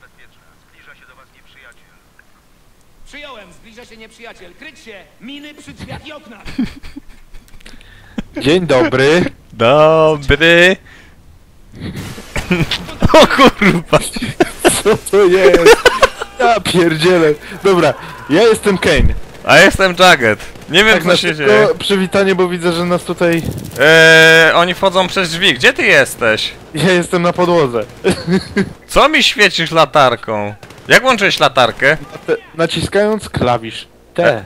bezpieczna. Zbliża się do was nieprzyjaciel. Przyjąłem, zbliża się nieprzyjaciel. Kryć się! Miny przy drzwiach i oknach! Dzień dobry. Dobry. O kurwa. Co to jest? Ja pierdzielę. Dobra, ja jestem Kane. A jestem Jagged. Nie wiem Tak co się dzieje. przywitanie, bo widzę, że nas tutaj... Eee, oni wchodzą przez drzwi. Gdzie ty jesteś? Ja jestem na podłodze. Co mi świecisz latarką? Jak włączyłeś latarkę? Te- Naciskając klawisz T.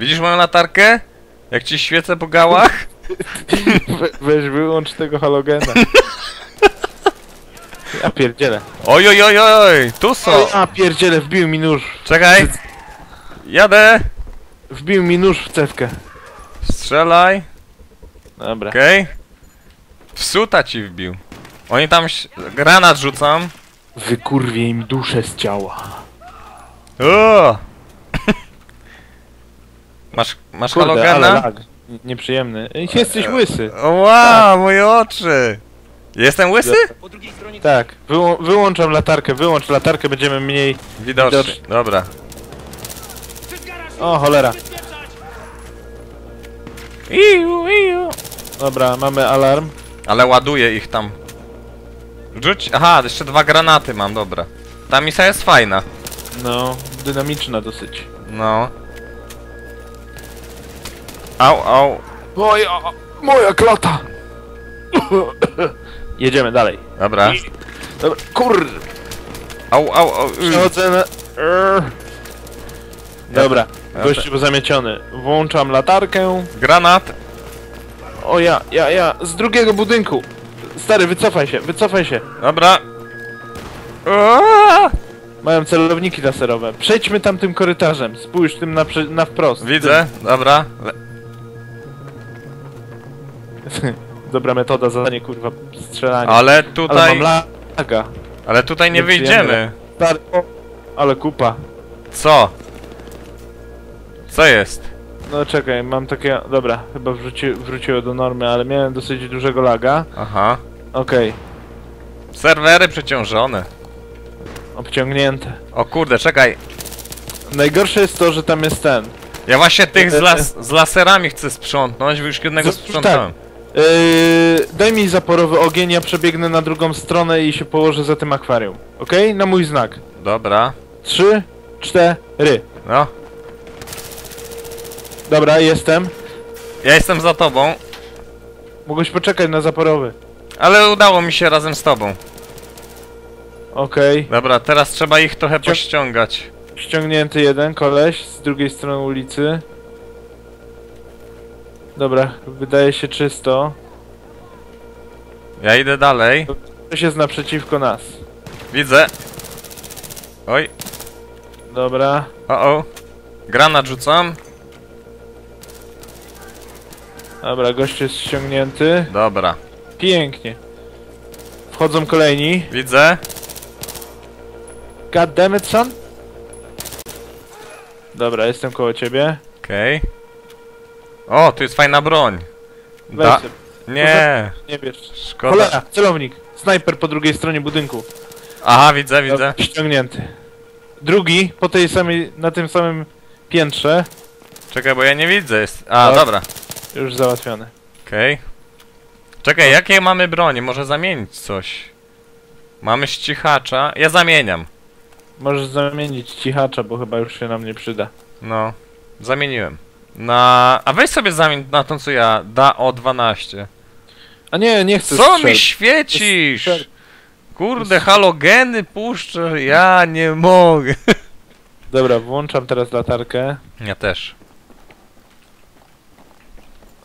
Widzisz moją latarkę? Jak ci świecę po gałach? We, weź wyłącz tego halogena. Ja pierdzielę. Oj, oj, oj, oj, tu są. A pierdzielę, wbił mi nóż. Czekaj. Jadę. Wbił mi nóż w cewkę. Strzelaj. Dobra. Okej. W suta ci wbił. Oni tam granat rzucam. Wykurwie im duszę z ciała. O! Masz, masz Kurde, ale halogena? lag. N- Nieprzyjemny. Jesteś łysy. Wow, moje oczy! Jestem łysy? Po drugiej stronie... Tak, wyłą wyłączam latarkę, wyłącz latarkę, będziemy mniej... Widocznie. Widocznie. Dobra. O, cholera. Iu, iu. Dobra, mamy alarm. Ale ładuję ich tam. Rzuć. Aha, jeszcze dwa granaty mam, dobra. Ta misja jest fajna. No, dynamiczna dosyć. No. Au, au. Moja... Moja klata! Jedziemy dalej. Dobra. Dobra, kur... Au, au, au. Przechodzę na... Err. Dobra, Gościu był zamieciony. Włączam latarkę. Granat. O ja, ja, ja, z drugiego budynku. Stary, wycofaj się, wycofaj się. Dobra. Uaa! Mają celowniki laserowe. Przejdźmy tamtym korytarzem. Spójrz tym na, na wprost. Widzę, dobra. Le Dobra metoda, zadanie kurwa strzelania. ale Ale tutaj. mam laga. Ale tutaj nie Nieprzyjemne. wyjdziemy. Stary, o, ale kupa. Co? Co jest? No czekaj, mam takie... Dobra, chyba wróci, wróciło do normy, ale miałem dosyć dużego laga. Aha. Okej, Serwery przeciążone. obciągnięte. O kurde, czekaj. Najgorsze jest to, że tam jest ten. Ja właśnie tych z, las z laserami chcę sprzątnąć, bo już jednego Z- sprzątałem. Yy, daj mi zaporowy ogień, ja przebiegnę na drugą stronę i się położę za tym akwarium. Okej? Na mój znak. Dobra. Trzy, cztery. No. Dobra, jestem. Ja jestem za tobą, Mogłeś poczekać na zaporowy. ale udało mi się razem z tobą. Okej. Dobra, teraz trzeba ich trochę Cio- pościągać. Ściągnięty jeden koleś z drugiej strony ulicy. Dobra, wydaje się czysto. Ja idę dalej. Ktoś jest naprzeciwko nas. Widzę. Oj, Dobra. o o. Granat rzucam. Dobra, gość jest ściągnięty. Dobra, Pięknie. Wchodzą kolejni. widzę. God damn it, son. Dobra, jestem koło ciebie. Okej. O, tu jest fajna broń. Weź Da nie, Nie wiesz. szkoda. Cholera, celownik. Snajper po drugiej stronie budynku. Aha, widzę, widzę. Dobra, Ściągnięty. Drugi, po tej samej, na tym samym piętrze. Czekaj, bo ja nie widzę. Jest... A, Tak. dobra. Już załatwiony. Okej. Czekaj, jakie mamy broni? Może zamienić coś. Mamy ścichacza. Ja zamieniam. Możesz zamienić cichacza, bo chyba już się nam nie przyda. No, zamieniłem. Na... A weź sobie zamień na tą, co ja. Da o 12. A nie, nie chcę Co strzelb. mi świecisz? Strzelb. Kurde, halogeny puszczę. Ja nie mogę. Dobra, włączam teraz latarkę. Ja też.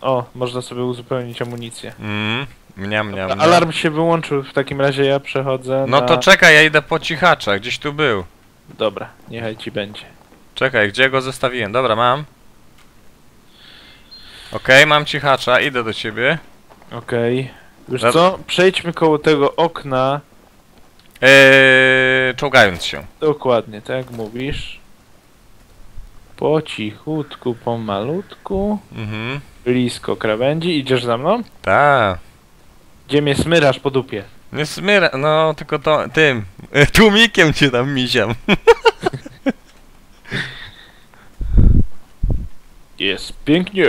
O, można sobie uzupełnić amunicję. Mm, mniam, mniam, mniam. Alarm się wyłączył, w takim razie ja przechodzę No na... to czekaj, ja idę po cichacza. Gdzieś tu był. Dobra, niechaj ci będzie. Czekaj, gdzie go zostawiłem? Dobra, mam. Okej, mam cichacza, idę do ciebie. Okej. Wiesz Dobra. co? Przejdźmy koło tego okna. Eee, czołgając się. Dokładnie, tak jak mówisz. Po cichutku, pomalutku. Mhm. Blisko krawędzi. Idziesz za mną? Tak. Gdzie mnie smyrasz po dupie? Nie smyra, no tylko to tym. Tłumikiem cię tam misiam. Jest pięknie.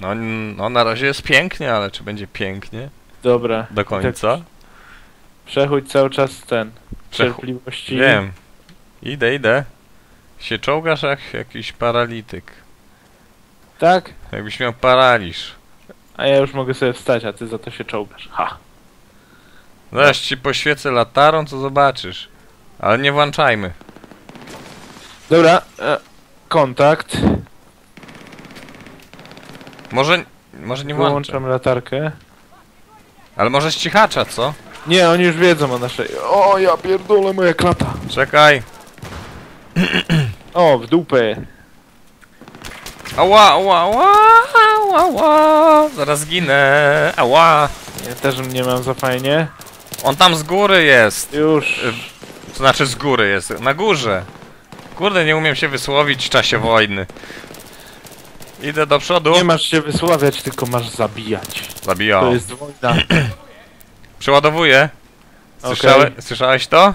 No, no na razie jest pięknie, ale czy będzie pięknie Dobra. do końca? Tak, przechodź cały czas ten. Przechu- Cierpliwości. Wiem. Idę, idę. Się czołgasz jak jakiś paralityk. Tak? Jakbyś miał paraliż. A ja już mogę sobie wstać, a ty za to się czołgasz. Ha. Zaraz ci poświecę latarą, co zobaczysz. Ale nie włączajmy. Dobra. E, kontakt. Może, może nie włączam. Wyłączam latarkę. Ale może ścichacza, co? Nie, oni już wiedzą o naszej. O, ja pierdolę moja klata. Czekaj. O, w dupę. Ała, ała, ała, ała, ała. Zaraz ginę. Ała. Ja też nie mam za fajnie. On tam z góry jest. Już. To znaczy z góry jest. Na górze. Kurde, nie umiem się wysłowić w czasie wojny. Idę do przodu. Nie masz się wysławiać, tylko masz zabijać. Zabijał. To jest wojna. Przeładowuję. Okej. Słyszałe, Słyszałeś to?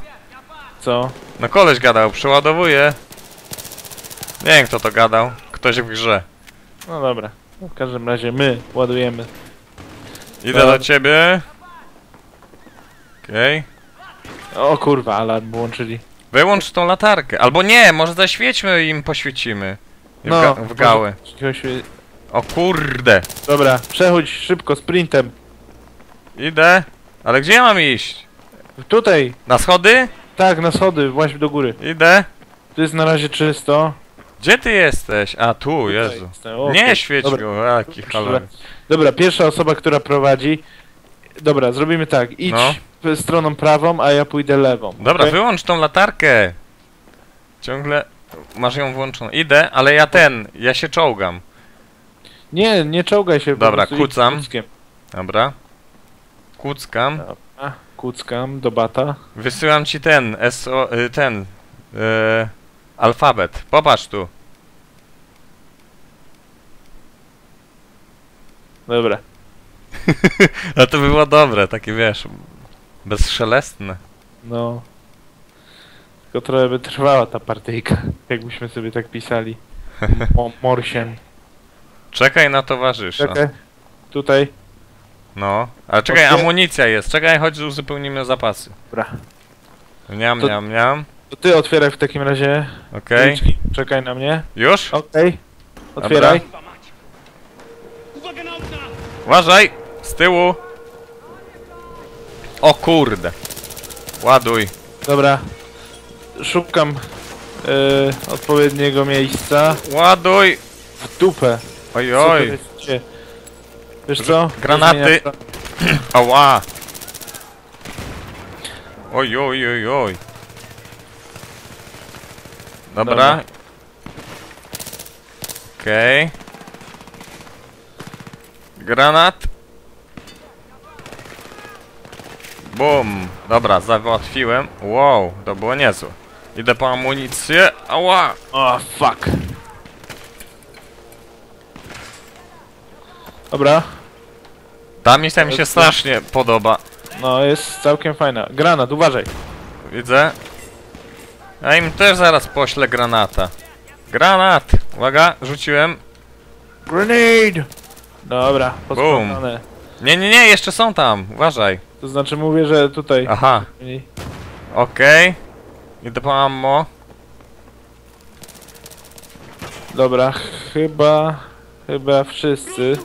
Co? No koleś gadał, przeładowuję. Nie wiem kto to gadał. Ktoś w grze. No dobra. W każdym razie my ładujemy. Idę Tak. do ciebie. Okej. O kurwa, alarm włączyli. Wyłącz tą latarkę. Albo nie, może zaświećmy i im poświecimy. I No, w, ga w gały. O kurde. Dobra, przechodź szybko, sprintem. Idę. Ale gdzie ja mam iść? Tutaj. Na schody? Tak, na schody, właśnie do góry. Idę. Tu jest na razie czysto. Gdzie ty jesteś? A tu, Jezu. jestem. O, Nie świeć dobra. go, jaki kolor. Dobra, pierwsza osoba, która prowadzi. Dobra, zrobimy tak. Idź No. w stroną prawą, a ja pójdę lewą. Dobra, okej? wyłącz tą latarkę. Ciągle masz ją włączoną. Idę, ale ja ten, ja się czołgam. Nie, nie czołgaj się. Dobra, kucam. kuckiem. Dobra. Kuckam. Dobra, kuckam do bata. Wysyłam ci ten, SO, y, ten, y, alfabet. Popatrz tu. Dobra. A to by było dobre, takie wiesz, bezszelestne. No. Tylko trochę by trwała ta partyjka, jakbyśmy sobie tak pisali. O, Morsien. Czekaj na towarzysza. Czekaj. Tutaj. No, ale czekaj, amunicja jest. Czekaj, chodź uzupełnimy zapasy. Dobra. Niam, To- niam, niam. To ty otwieraj w takim razie. Okej. drzwiczki. Czekaj na mnie. Już? Okej. Otwieraj. Uważaj! Z tyłu! O kurde! Ładuj. Dobra. Szukam yy, odpowiedniego miejsca. Ładuj! W dupę. Oj, oj! Wiesz co? Granaty. Ała! Oj, oj, oj, oj. Dobra. Dobra. Okej. Granat. Bum. Dobra, załatwiłem. Wow, to było niezłe. Idę po amunicję. Ała! O, fuck. Dobra. Ta misja mi się strasznie podoba. No, jest całkiem fajna. Granat, uważaj. Widzę. Ja im też zaraz poślę granata. Granat! Uwaga, rzuciłem. Grenade! Dobra, posprzątane. Nie, nie, nie, jeszcze są tam. Uważaj. To znaczy mówię, że tutaj. Aha, okej. Idę po ammo. Dobra, chyba... Chyba wszyscy.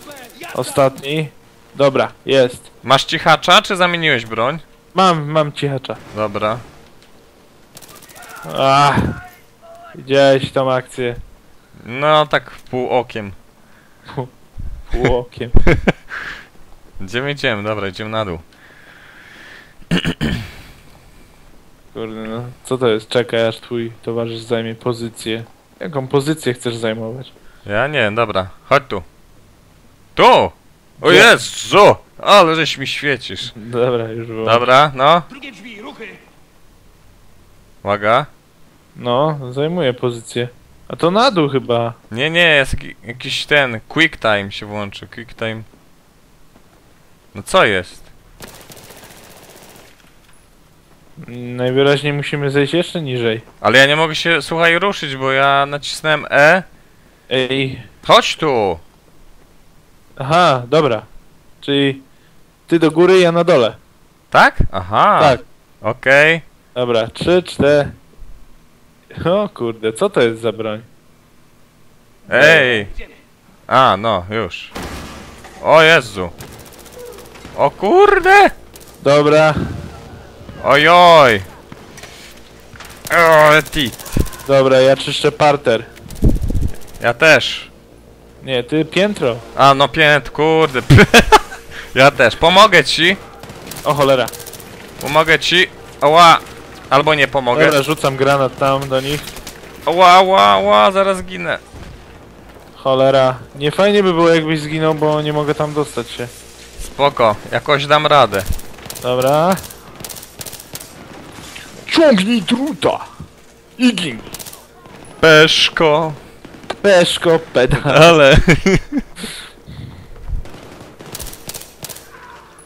Ostatni. Dobra, jest. Masz cichacza, czy zamieniłeś broń? Mam, mam cichacza. Dobra. Ach. Widziałeś tą akcję. No, tak w pół okiem. Półokiem. Gdzie my idziemy? Dobra, idziemy na dół. Kurde no. Co to jest? Czekaj, aż twój towarzysz zajmie pozycję. Jaką pozycję chcesz zajmować? Ja nie, dobra. Chodź tu. Tu! O Gdzie? Jezu! Ale żeś mi świecisz. Dobra, już było. Dobra, no. Drugie drzwi, ruchy! Uwaga. No, zajmuje pozycję. A to na dół chyba. Nie, nie, jest jaki, jakiś ten, quick time się włączy, quick time. No co jest? Najwyraźniej musimy zejść jeszcze niżej. Ale ja nie mogę się, słuchaj, ruszyć, bo ja nacisnąłem E. Ej. Chodź tu! Aha, dobra. Czyli ty do góry, ja na dole. Tak? Aha. Tak. Okej. Dobra, trzy, cztery. O kurde, co to jest za broń? Ej! A, no, już. O Jezu. O kurde! Dobra, Ojoj! O, tit. dobra, ja czyszczę parter. Ja też. Nie, ty piętro. A, no pięt, kurde. ja też. Pomogę ci. O cholera. Pomogę ci. Ała. Albo nie pomogę. Dobra, rzucam granat tam do nich. Ała, ała, ała, zaraz ginę. Cholera. Nie fajnie by było jakbyś zginął, bo nie mogę tam dostać się. Spoko, jakoś dam radę. Dobra. Ciągnij druta! I gin! Peszko. Peszko, pedał. Ale.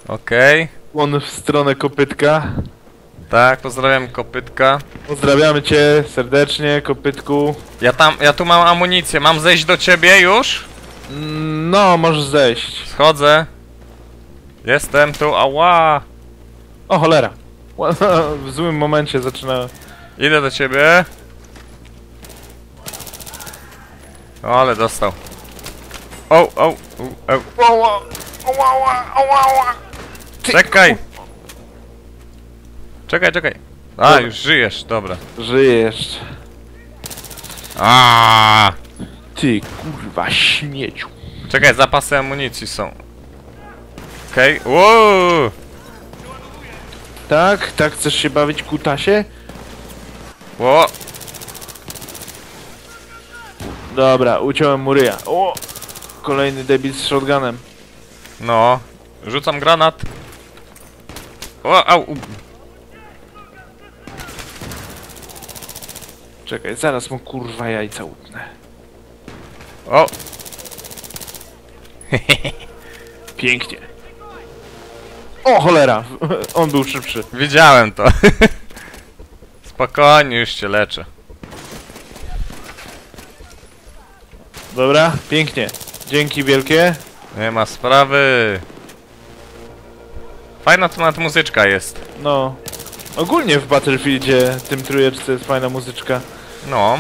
Okej. On w stronę kopytka. Tak, pozdrawiam kopytka. Pozdrawiamy cię serdecznie, kopytku. Ja tam, ja tu mam amunicję. Mam zejść do ciebie już? No, możesz zejść. Schodzę. Jestem tu, ała. O cholera. W złym momencie zaczynałem. Idę do ciebie. O, ale dostał. O, o, o, o. Czekaj! Czekaj, czekaj. A, Dobra. już żyjesz, dobra. Żyjesz. A, Ty kurwa śmieciu. Czekaj, zapasy amunicji są. Okej, okay. wow! Tak? Tak chcesz się bawić kutasie? Ło, Dobra, uciąłem mu ryja. O! Kolejny debil z shotgunem. no. Rzucam granat. O, au, u. Czekaj, zaraz mu kurwa jajca utnę. o, Pięknie. O cholera! On był szybszy. widziałem to. Spokojnie, już cię leczę. Dobra, pięknie. Dzięki wielkie. Nie ma sprawy. Fajna tu nawet muzyczka jest. No. Ogólnie w Battlefieldzie tym trójeczce jest fajna muzyczka. No.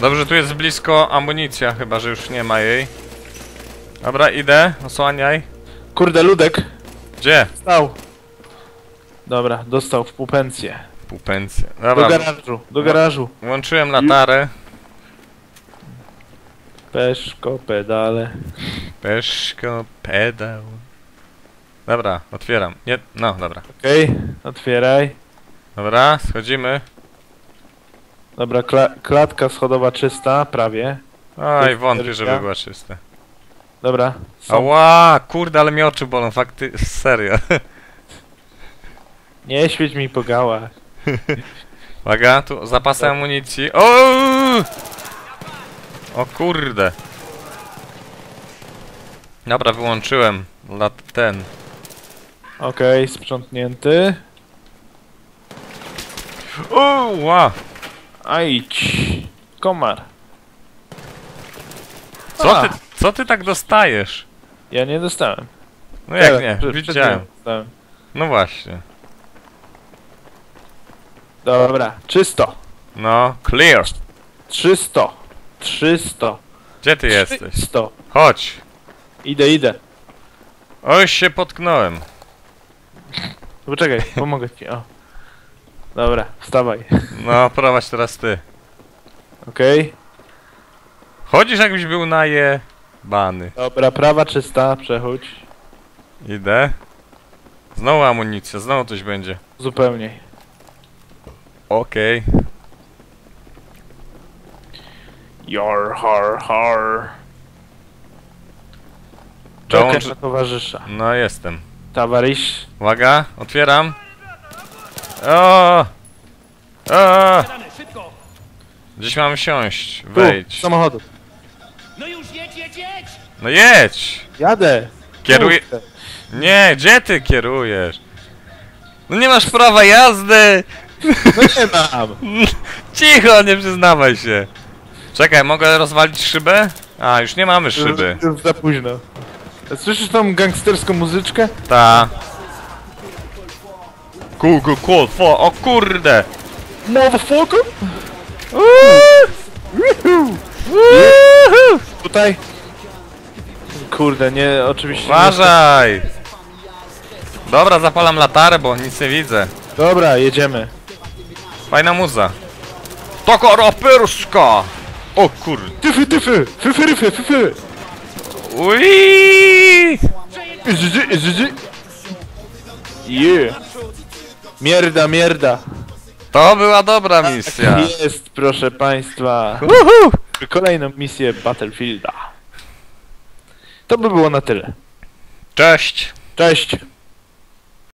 Dobrze, tu jest blisko amunicja, chyba że już nie ma jej. Dobra, idę, osłaniaj. Kurde, Ludek. Gdzie? Stał. Dobra, dostał w pupencję. Pupencję. Do Dobra, garażu, do garażu. włączyłem latarę. Peszko, pedale. Peszko, pedał. Dobra, otwieram. Nie, no, dobra. Okej, otwieraj. Dobra, schodzimy. Dobra, kla klatka schodowa czysta, prawie. Oj, jest wątpię, żeby była czysta. Dobra. Są. Ała, kurde, ale mnie oczy bolą, fakty, serio. Nie świeć mi po gałach. Uwaga, tu zapasy amunicji. O! O kurde. Dobra, wyłączyłem lat ten. Okej, sprzątnięty. O, ła! Ajdź. Komar. Co A. ty, co ty tak dostajesz? Ja nie dostałem. No jak nie, przed widziałem. chwilą dostałem. No właśnie. Dobra, czysto. No, clear. 300. 300. Gdzie ty jesteś? 300. Chodź. Idę, idę. Oj, się potknąłem. Poczekaj, pomogę ci. O. Dobra, wstawaj. No, prowadź teraz ty. Okej. Chodzisz jakbyś był na je... Bany. Dobra, prawa czysta, przechodź. Idę. Znowu amunicja, znowu coś będzie. Zupełnie. Okej. Your har har. Dołącz... Czekaj na towarzysza. No, jestem. Towarzysz. Uwaga, otwieram. O! O! Gdzieś mam siąść. Tu, Wejdź. z samochodu. No już jedź, jedź, jedź! No jedź! Jadę. Kieruję. Kurde. Nie, gdzie ty kierujesz? No nie masz prawa jazdy! No nie mam. Cicho, nie przyznawaj się. Czekaj, mogę rozwalić szybę? A, już nie mamy szyby. Już za późno. Słyszysz tą gangsterską muzyczkę? Ta. Google Cold for, o kurde! Motherfucker! Tutaj? Kurde, nie, oczywiście. Uważaj! Dobra, zapalam latarę, bo nic nie widzę. Dobra, jedziemy. Fajna muza. Taka raperska! O kurde. Tyfy, tyfy! Fyfy, ryfy, fyfy! Ui! Zdzy, zdzy. Yeah. Mierda, mierda. To była dobra misja. Jest, proszę państwa. Kolejną misję Battlefielda. To by było na tyle. Cześć! Cześć.